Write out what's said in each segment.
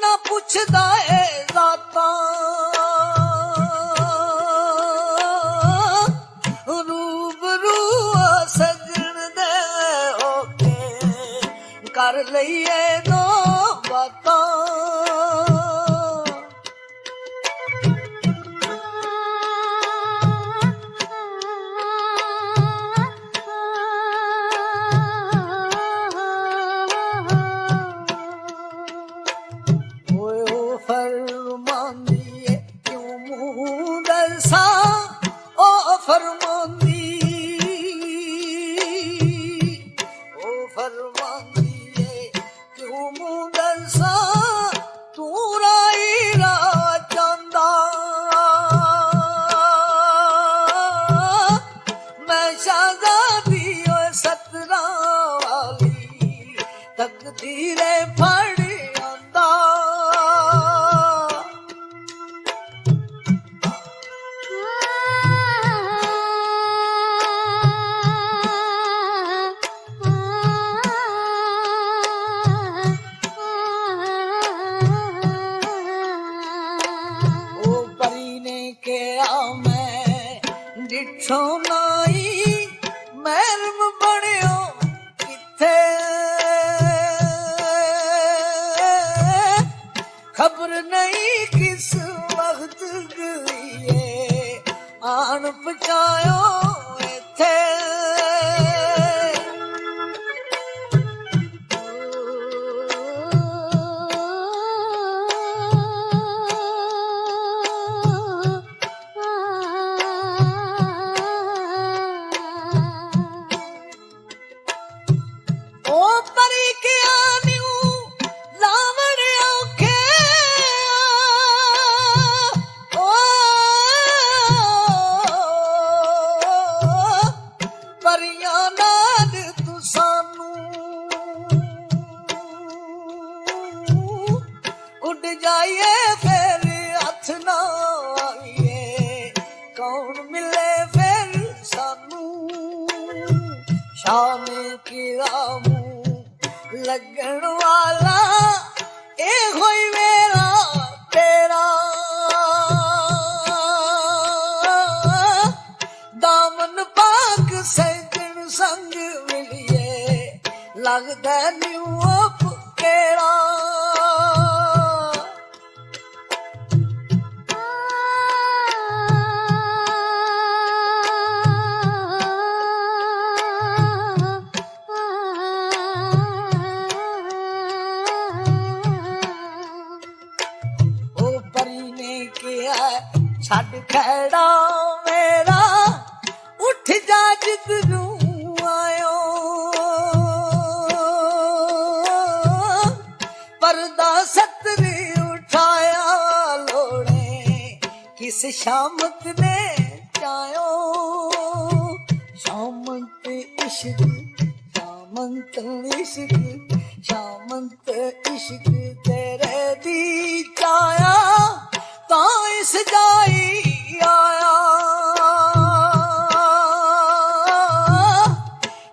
ਨਾ ਪੁੱਛਦਾ ਏ ਜ਼ਾਤਾਂ ਰੂਬਰੂ ਸਜਣ ਦੇ ਹੋ ਕੇ ਕਰ ਲਈਏ ਦੋ ਬਾਤਾਂ। ਤਕਦੀਰੇ ਫੜ ਆਂਦਾ ਉਹ ਪਰੀ ਨੇ ਕਿਹਾ ਮੈਂ ਡਿਠੋ ਨਾਈ ਮਹਿਰਮ ਬਣਿਓ ਨਹੀਂ ਕਿਸ ਵਕਤ ਗਈਏ ਆਣ ਪਚਾਇਓ ਸੰਗ ਮਿਲਿਏ। ਲੱਗਦਾ ਨਿਉ ਉਹ ਕਿਹੜਾ ਕਿਸ ਸ਼ਾਮਤ ਨੇ ਚਾਇਓ ਸ਼ਾਮਤ ਇਸ਼ਕ, ਸ਼ਾਮੰਤ ਇਸ਼ਕ ਸ਼ਾਮੰਤ ਇਸ਼ਕ ਤੇਰੇ ਦੀ ਚਾਇਆ ਤਾਂ ਇਸ ਜਾਈ ਆਇਆ।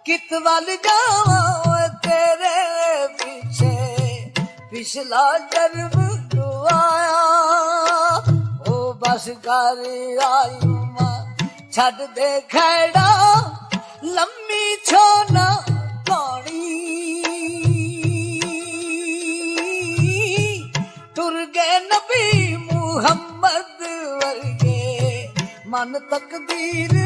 ਕਿਤ ਵੱਲ ਜਾਵਾਂ ਤੇਰੇ ਪਿੱਛੇ? ਪਿਛਲਾ ਜਨਮ ਉਹ ਕਰ ਆਈ ਮਾਂ। ਛੱਡ ਦੇ ਖੈੜਾ, ਲੰਮੀ ਛੋਨਾ ਪਾਣੀ। ਤੁਰ ਗਏ ਨਬੀ ਮੁਹੰਮਦ ਵਰਗੇ। ਮਨ ਤਕਦੀਰ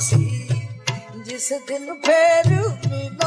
ਸੀ ਜਿਸ ਦਿਨ ਫੇਰ ਮਿਲਾ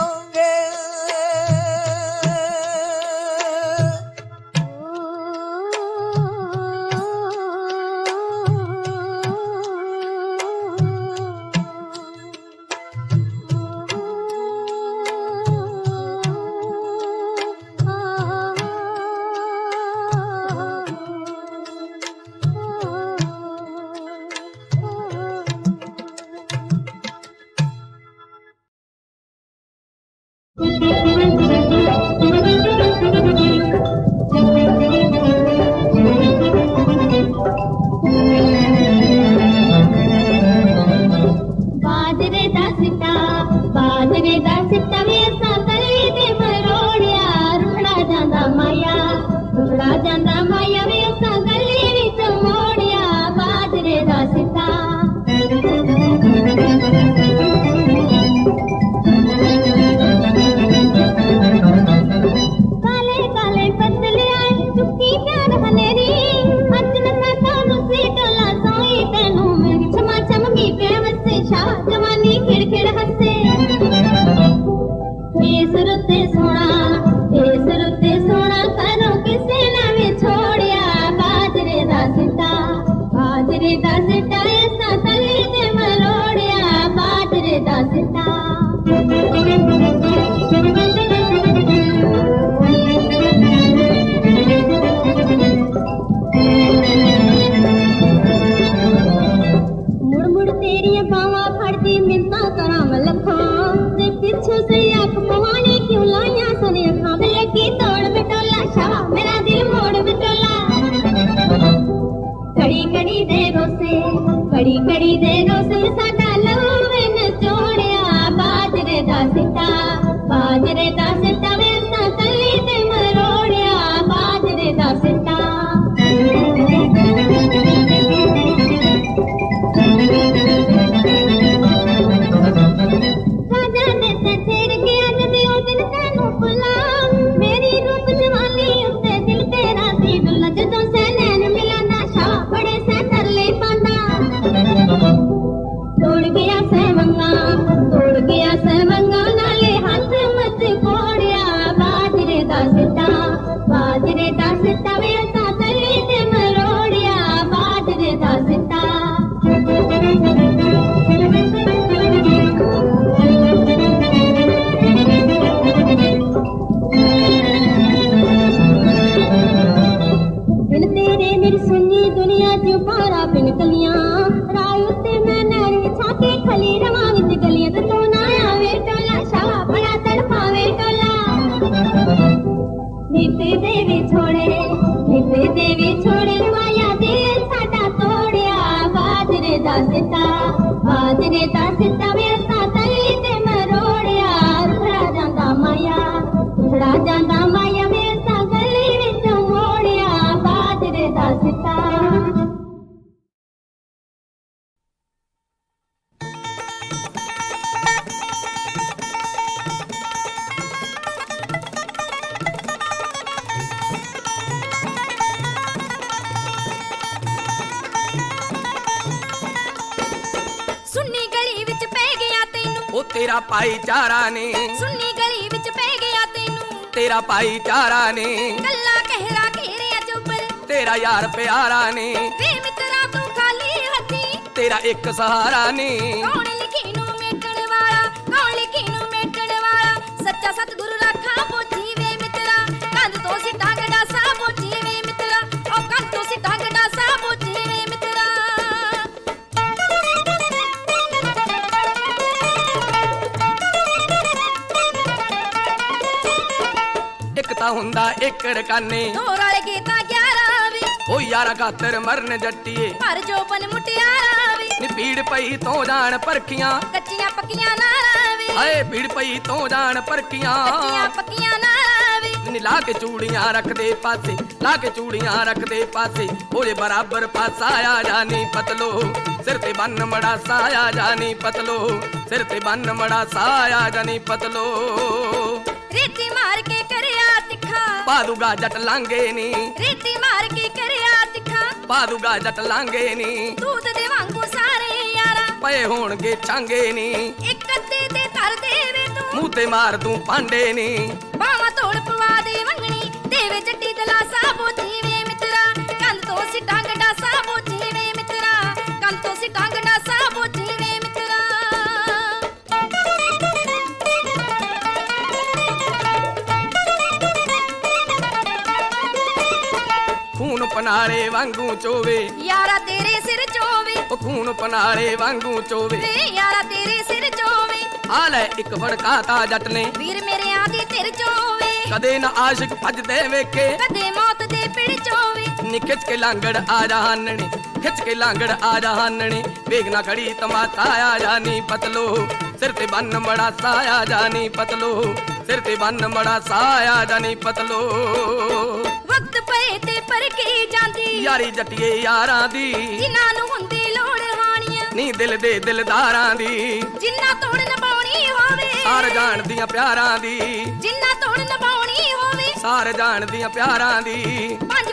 নিতে দেবে ছোড়ে নিতে দেবে ছোড়ে, মায়া দিল সাটা তোড়ে আবাজ রে দাসতা বাজ রে ਤੇਰਾ ਭਾਈਚਾਰਾ ਨੇ। ਸੁੰਨੀ ਗਲੀ ਵਿੱਚ ਪੈ ਗਿਆ ਤੈਨੂੰ। ਤੇਰਾ ਭਾਈਚਾਰਾ ਨੇ। ਕੱਲਾ ਕਹਿਰਾ ਘੇਰਿਆ ਚੁੱਪਲ ਤੇਰਾ ਯਾਰ ਪਿਆਰਾ ਨੇ। ਵੇ ਮਿੱਤਰਾ ਤੂੰ ਖਾਲੀ ਹੱਥੀ। ਤੇਰਾ ਇੱਕ ਸਹਾਰਾ ਨੇ। ਕੌਣ ਦਾ ਹੁੰਦਾ ਇੱਕ ਕਾਨੇ ਢੋਰ ਵਾਲੇ ਕੀਤਾ 11 ਵੇ। ਓ ਯਾਰਾ ਖਾਤਰ ਮਰਨ ਜੱਟੀਏ। ਭਰ ਜੋਬਨ ਮੁਟਿਆਰਾ ਵੇ। ਨੀ ਪੀੜ ਪਈ ਤੋਂ ਜਾਣ ਪਰਖੀਆਂ। ਕੱਚੀਆਂ ਪੱਕੀਆਂ ਨਾਰਾ ਵੇ। ਹਾਏ ਪੀੜ ਪਈ ਤੋਂ ਜਾਣ ਪਰਖੀਆਂ। ਕੱਚੀਆਂ ਪੱਕੀਆਂ ਨਾਰਾ ਵੇ। ਨੀ ਲਾ ਕੇ ਚੂੜੀਆਂ ਰੱਖਦੇ ਪਾਸੇ ਲਾ ਕੇ ਚੂੜੀਆਂ ਰੱਖਦੇ ਪਾਸੇ। ਓਏ ਬਰਾਬਰ ਪਾਸਾ ਆ ਜਾਨੀ ਪਤਲੋ। ਸਿਰ ਤੇ ਬੰਨ ਮੜਾ ਸਾਇਆ ਜਾਨੀ ਪਤਲੋ। ਸਿਰ ਤੇ ਬੰਨ ਮੜਾ ਸਾਇਆ ਜਾਣੀ ਪਤਲੋ। ਰੀਤੀ ਮਾਰ ਕੇ ਪਾਦੂਗਾ ਜੱਟ ਲਾਂਗੇ ਨੀ। ਰੀਤੀ ਮਾਰ ਕੀ ਕਰਿਆ ਤਿੱਖਾ। ਪਾ ਜੱਟ ਲਾਂਗੇ ਨੀ। ਤੂਤ ਦੇ ਵਾਂਗੂ ਸਾਰੇ ਯਾਰਾ। ਪਏ ਹੋਣਗੇ ਛਾਂਗੇ ਨੀ। ਇੱਕ ਤੇ ਧਰ ਦੇਵੇ ਤੂੰ। ਮੂੰਹ ਤੇ ਮਾਰ ਤੂੰ ਪਾਂਡੇ ਨੀ। ਬਾਵਾ ਤੋੜ ਪਵਾ ਦੇ ਮੰਗਣੀ ਦੇਵੇ ਜੱਟੀ ਦਲਾਸਾ ਬੋਤੀ ਮਿੱਤਰਾ। ਕੰਨ ਤੋਂ ਸਿੱਟਾਂ ਪਨਾਲੇ ਵਾਂਗੂ ਚੋਵੇ। ਯਾਰਾ ਤੇਰੇ ਸਿਰ ਚੋਵੇ। ਉਹ ਖੂਨ ਪਨਾਲੇ ਵਾਂਗੂ ਚੋਵੇ। ਵੇ ਯਾਰਾ ਤੇਰੇ ਸਿਰ ਚੋਵੇ। ਆ ਲੈ ਇੱਕ ਵੜਕਾ ਤਾ ਜੱਟ ਨੇ। ਵੀਰ ਮੇਰੇ ਆਦੀ ਤੇਰੇ ਚੋਵੇ। ਕਦੇ ਨਾ ਆਸ਼ਿਕ ਭੱਜਦੇ ਵੇਖੇ। ਕਦੇ ਮੌਤ ਦੇ ਪਿੜ ਚੋਵੇ। ਨੀ ਖਿੱਚ ਕੇ ਲਾਂਗੜ ਆ ਜਾ ਹਾਨਣੇ ਖਿੱਚ ਕੇ ਲਾਂਗੜ ਆ ਜਾ ਹਾਨਣੇ ਵੇਖ ਨਾ ਖੜੀ ਤਮਾਤਾ ਆ ਜਾਨੀ ਪਤਲੋ। ਸਿਰ ਤੇ ਬੰਨ ਮੜਾ ਸਾਇਆ ਜਾਨੀ ਪਤਲੋ। ਸਿਰ ਤੇ ਬੰਨ ਮੜਾ ਸਾਇਆ ਜਾਨੀ ਪਤਲੋ। ਪਏ ਤੇ ਪਰਖੀ ਜਾਂਦੀ। ਯਾਰੀ ਜੱਟੀਏ ਯਾਰਾਂ ਦੀ। ਜਿਨ੍ਹਾਂ ਨੂੰ ਹੁੰਦੀ ਲੋੜ ਹਾਣੀਆਂ। ਨੀ ਦਿਲ ਦੇ ਦਿਲਦਾਰਾਂ ਦੀ। ਜਿੰਨਾ ਤੋੜ ਨਭਾਉਣੀ ਹੋਵੇ। ਸਾਰ ਜਾਣਦੀਆਂ ਪਿਆਰਾਂ ਦੀ। ਜਿੰਨਾ ਤੋੜ ਨਭਾਉਣੀ ਹੋਵੇ। ਸਾਰ ਜਾਣਦੀਆਂ ਪਿਆਰਾਂ ਦੀ। ਪੰਜ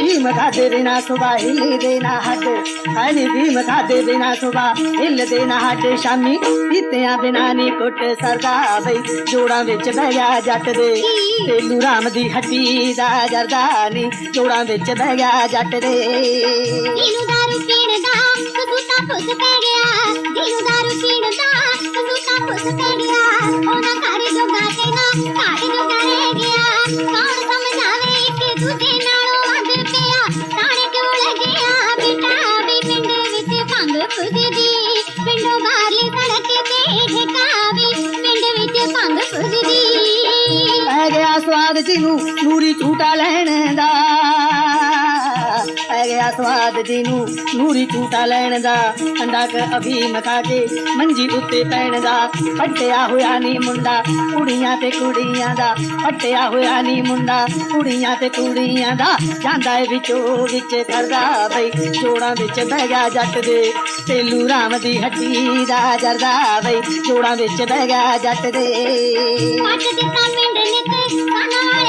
ਭੀਮ ਖਾਦੇ ਬਿਨਾ ਸੁਬਾ ਹਿੱਲ ਦੇ ਨਾ ਹੱਡ ਹਨੀ ਭੀਮ ਖਾਦੇ ਬਿਨਾ ਸੁਬਾ ਹਿੱਲ ਦੇ ਨਾ ਹੱਡ ਸ਼ਾਮੀ ਪੀਤਿਆਂ ਬਿਨਾ ਨੀ ਕੁੱਟ ਸਰਦਾ ਬਈ। ਜੋੜਾਂ ਵਿੱਚ ਬਹਿ ਗਿਆ ਜੱਟ ਦੇ। ਤੇਲੂ ਰਾਮ ਦੀ ਹੱਟੀ ਦਾ ਜਰਦਾ ਨੀ। ਜੋੜਾਂ ਵਿੱਚ ਬਹਿ ਗਿਆ ਜੱਟ ਦੇ। ਦਿਲੂ ਦਾਰੂ ਪੀਣ ਦਾ ਕਸੂਤਾ ਫੁੱਸ ਪੈ ਗਿਆ। ਦਿਲੂ ਦਾਰੂ ਪੀਣ ਦਾ ਕਸੂਤਾ ਫੁੱਸ ਪੈ ਗਿਆ। ਉਹਨਾਂ ਘਰ ਜੋਗਾ ਤੇ ਨਾ ਘਾਟ ਜੋਗਾ ਰਹਿ ਗਿਆ। ਕੌਣ ਭੰਗ ਪੁੱਜਦੀ ਪਿੰਡੋਂ ਬਾਹਰਲੀ ਸੜਕ ਤੇ ਠਿਕਾਵੀ, ਪਿੰਡ ਵਿੱਚ ਭੰਗ ਫੁੱਜਦੀ ਪੈ ਗਿਆ ਸਵਾਦ ਜਿਹਨੂੰ ਨੂਰੀ ਝੂਟਾ ਲੈਣ ਦਾ। ਗਿਆ ਸਵਾਦ ਜਿਹਨੂੰ ਨੂਰੀ ਝੂਟਾ ਲੈਣ ਦਾ। ਠੰਡਾ ਕ ਅਭੀਮ ਖਾ ਕੇ ਮੰਜੀ ਉੱਤੇ ਪੈਣ ਦਾ। ਫੱਟਿਆ ਹੋਇਆ ਨੀ ਮੁੰਡਾ ਕੁੜੀਆਂ ਤੇ ਕੁੜੀਆਂ ਦਾ। ਫੱਟਿਆ ਹੋਇਆ ਨੀ ਮੁੰਡਾ ਕੁੜੀਆਂ ਤੇ ਕੁੜੀਆਂ ਦਾ। ਜਾਂਦਾ ਏ ਵਿੱਚੋਂ ਵਿੱਚ ਕਰਦਾ ਬਈ, ਜੋੜਾਂ ਵਿੱਚ ਬਹਿ ਗਿਆ ਜੱਟ ਦੇ। ਤੇਲੂ ਰਾਮ ਦੀ ਹੱਡੀ ਦਾ ਜਰਦਾ ਬਈ, ਜੋੜਾਂ ਵਿੱਚ ਬਹਿ ਗਿਆ ਜੱਟ ਦੇ। ਪੱਟ ਦਿੱਤਾ ਪਿੰਡ ਨਿੱਤ ਸਾਨਾ ਵਾਲੇ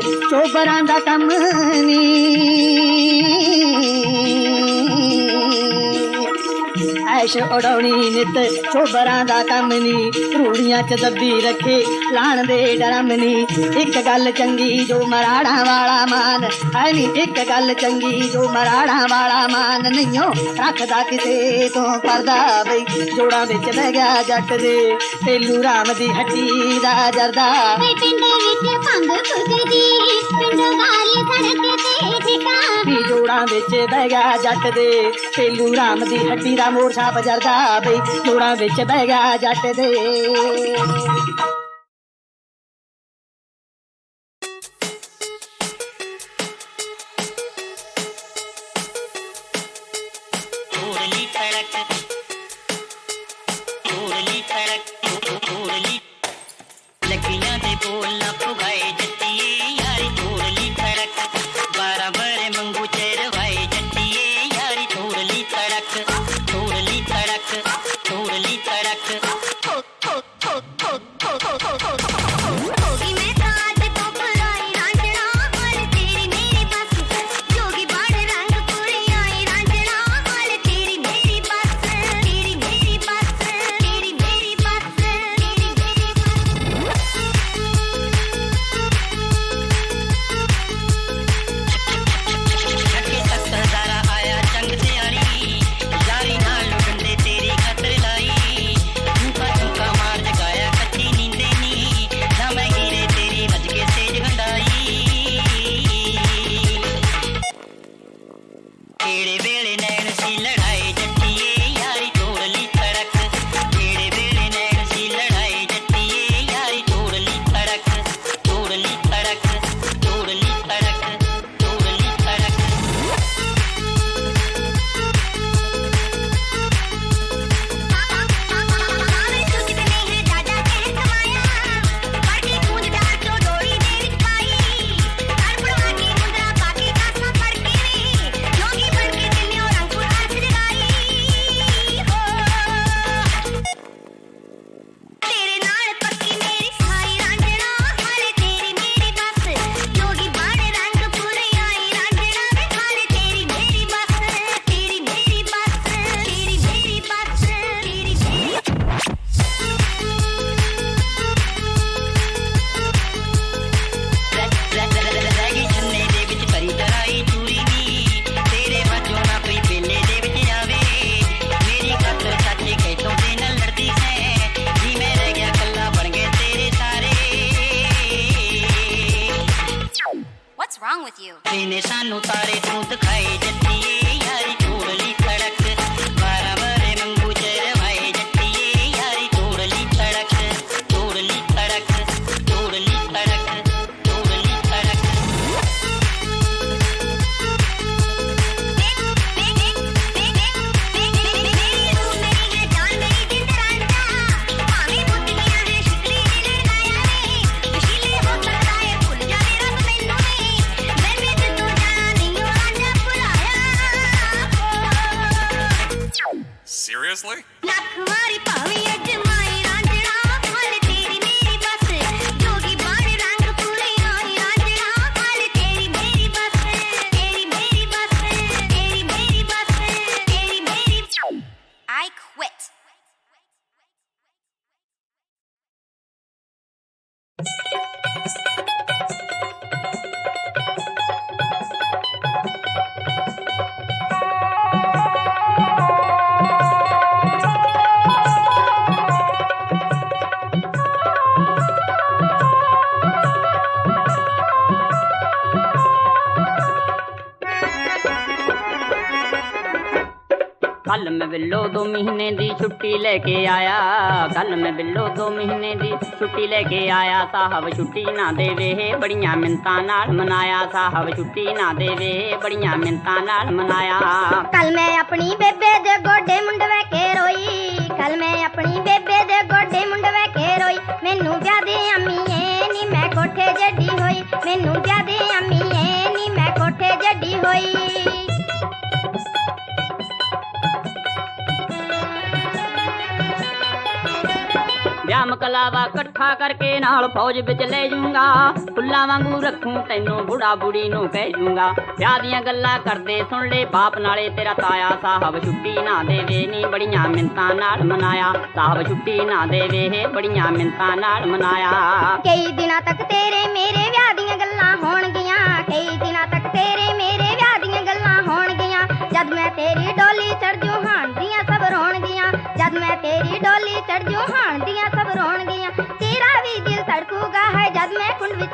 ਚੋਬਰਾਂ ਦਾ ਕੰਮ ਨੀ। ਐਸ਼ ਉਡਾਉਣੀ ਨਿਤ ਚੋਬਰਾਂ ਦਾ ਕੰਮ ਨੀ। ਰੂੜੀਆਂ ਚ ਦੱਬੀ ਰੱਖੇ ਲਾਣ ਦੇ ਡਰਮ ਨੀ। ਇੱਕ ਗੱਲ ਚੰਗੀ ਜੋ ਮਰਾੜਾਂ ਵਾਲਾ ਮਾਨ ਹੈ ਨੀ। ਇੱਕ ਗੱਲ ਚੰਗੀ ਜੋ ਮਰਾੜਾਂ ਵਾਲਾ ਮਾਨ ਨਹੀਂਓ ਰੱਖਦਾ ਕਿਸੇ ਤੋਂ ਪਰਦਾ ਬਈ। ਜੋੜਾਂ ਵਿੱਚ ਬਹਿ ਗਿਆ ਜੱਟ ਦੇ ਤੇਲੂ ਰਾਮ ਦੀ ਹੱਟੀ ਦਾ ਜਰਦਾ। ਵੇ ਪਿੰਡ ਵਿੱਚ ਭੰਗ ਪੁੱਜਦੀ ਪਿੰਡੋਂ ਬਾਹਰਲੀ ਸੜਕ ਤੇ ਠਿਕਾਵੇ ਵੀ ਜੋੜਾਂ ਵਿੱਚ ਬਹਿ ਗਿਆ ਜੱਟ ਦੇ ਤੇਲੂ ਰਾਮ ਦੀ ਹੱਡੀ ਦਾ ਮੋੜ ਛਾਪ ਜਰਦਾ ਬਈ ਜੋੜਾਂ ਵਿੱਚ ਬਹਿ ਗਿਆ ਜੱਟ ਦੇ। 2 ਮਹੀਨੇ ਦੀ ਛੁੱਟੀ ਲੈ ਕੇ ਆਇਆ। ਕੱਲ ਮੈਂ ਬਿੱਲੋ 2 ਮਹੀਨੇ ਦੀ ਛੁੱਟੀ ਲੈ ਕੇ ਆਇਆ। ਸਾਹਬ ਛੁੱਟੀ ਨਾ ਦੇਵੇ, ਬੜੀਆਂ ਮਿੰਤਾਂ ਨਾਲ ਮਨਾਇਆ। ਸਾਹਬ ਛੁੱਟੀ ਨਾ ਦੇਵੇ, ਬੜੀਆਂ ਮਿੰਤਾਂ ਨਾਲ ਮਨਾਇਆ। ਕੱਲ ਮੈਂ ਆਪਣੀ ਬੇਬੇ ਦੇ ਗੋਡੇ ਮੁੰਡਵੇ ਕੇ ਰੋਈ। ਕੱਲ ਮੈਂ ਆਪਣੀ ਬੇਬੇ ਦੇ ਗੋਡੇ ਮੁੰਡਵੇ ਕੇ ਰੋਈ। ਮੈਨੂੰ ਪਿਆਦੇ ਅੰਮੀਏ ਨੀ, ਮੈਂ ਕੋਠੇ ਜੱਡੀ ਹੋਈ। ਮੈਨੂੰ ਪਿਆਦੇ ਅੰਮੀਏ ਨੀ, ਮੈਂ ਕੋਠੇ ਜੱਡੀ ਹੋਈ। ਵਿਆਹ ਕਲਾਵਾ ਇਕੱਠਾ ਕਰਕੇ ਨਾਲ ਫੌਜ ਵਿੱਚ ਲੈ ਜੂੰਗਾ ਫੁੱਲਾਂ ਵਾਂਗੂ ਰੱਖੂੰ ਤੈਨੂੰ, ਬੁੜਾ ਬੁੜੀ ਨੂੰ ਕਹਿ ਜੂੰਗਾ। ਵਿਆਹ ਦੀਆਂ ਗੱਲਾਂ ਕਰਦੇ ਸੁਣ ਲੈ ਬਾਪ, ਨਾਲੇ ਤੇਰਾ ਤਾਇਆ ਸਾਹਿਬ ਛੁੱਟੀ ਨਾ ਦੇਵੇ। ਨੀ ਬੜੀਆਂ ਮਿੰਤਾਂ ਨਾਲ ਮਨਾਇਆ। ਸਾਹਿਬ ਛੁੱਟੀ ਨਾ ਦੇਵੇ ਬੜੀਆਂ ਮਿੰਤਾਂ ਨਾਲ ਮਨਾਇਆ। ਕਈ ਦਿਨਾਂ ਤੱਕ ਤੇਰੇ ਮੇਰੇ ਵਿਆਹ ਦੀਆਂ ਗੱਲਾਂ ਹੋਣਗੀਆਂ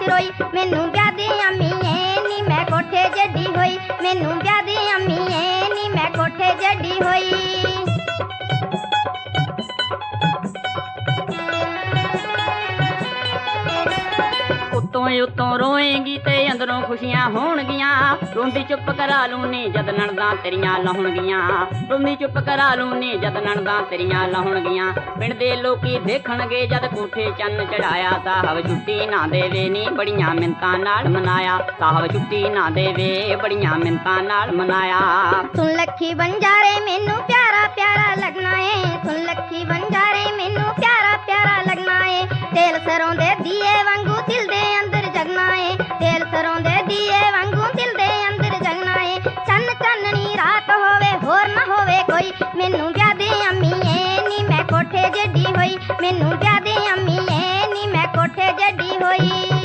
ਵਿੱਚ ਰੋਈ। ਮੈਨੂੰ ਵਿਆਹ ਦੇ ਅੰਮੀਏ ਨੀ, ਮੈਂ ਕੋਠੇ ਜੱਡੀ ਹੋਈ। ਮੈਨੂੰ ਵਿਆਹ ਦੇ ਅੰਮੀਏ ਨੀ, ਮੈਂ ਕੋਠੇ ਜੱਡੀ ਹੋਈ। ਉੱਤੋਂ ਹੀ ਰੋਏਂਗੀ ਤੇ ਅੰਦਰੋਂ ਖੁਸ਼ੀਆਂ ਹੋਣਗੀਆਂ। ਰੋਂਦੀ ਚੁੱਪ ਕਰਾ ਲੂਨੀ ਜਦ ਨਣਦਾਂ ਤੇਰੀਆਂ ਲਾਹੁਣਗੀਆਂ ਰੋਂਦੀ ਚੁੱਪ ਕਰਾ ਲੂਨੀ ਜਦ ਨਣਦਾਂ ਤੇਰੀਆਂ ਲਾਹੁਣਗੀਆਂ ਪਿੰਡ ਦੇ ਲੋਕੀ ਦੇਖਣਗੇ ਜਦ ਕੋਠੇ ਚੰਨ ਚੜਾਇਆ, ਸਾਹਿਬ ਛੁੱਟੀ ਨਾ ਦੇਵੇ ਨੀ ਬੜੀਆਂ ਮਿੰਤਾਂ ਨਾਲ ਮਨਾਇਆ। ਸਾਹਿਬ ਛੁੱਟੀ ਨਾ ਦੇਵੇ ਬੜੀਆਂ ਮਿੰਤਾਂ ਨਾਲ ਮਨਾਇਆ। ਸੁਣ ਲੱਖੀ ਬੰਜਾਰੇ ਮੈਨੂੰ ਪਿਆਰਾ ਪਿਆਰਾ ਲੱਗਣਾ ਏ। ਸੁਣ ਲੱਖੀ ਬੰਜਾਰੇ ਮੈਨੂੰ ਪਿਆਰਾ ਪਿਆਰਾ ਲੱਗਣਾ ਏ। ਤੇਲ ਸਰੋਂ ਦੇ ਦੀਏ ਵਾਂਗੂ ਦਿਲ ਅੰਦਰ ਜਗਣਾ ਏ ਚੰਨ ਚਾਨਣੀ ਰਾਤ ਹੋਵੇ, ਹੋਰ ਹੋਵੇ ਕੋਈ। ਮੈਨੂੰ ਵਿਆਹ ਦੇ ਅੰਮੀਏ ਨੀ ਮੈਂ ਕੋਠੇ ਜੱਡੀ ਹੋਈ। ਮੈਨੂੰ ਵਿਆਹ ਦੇ ਅੰਮੀਏ ਨੀ ਮੈਂ ਕੋਠੇ ਜੱਡੀ ਹੋਈ।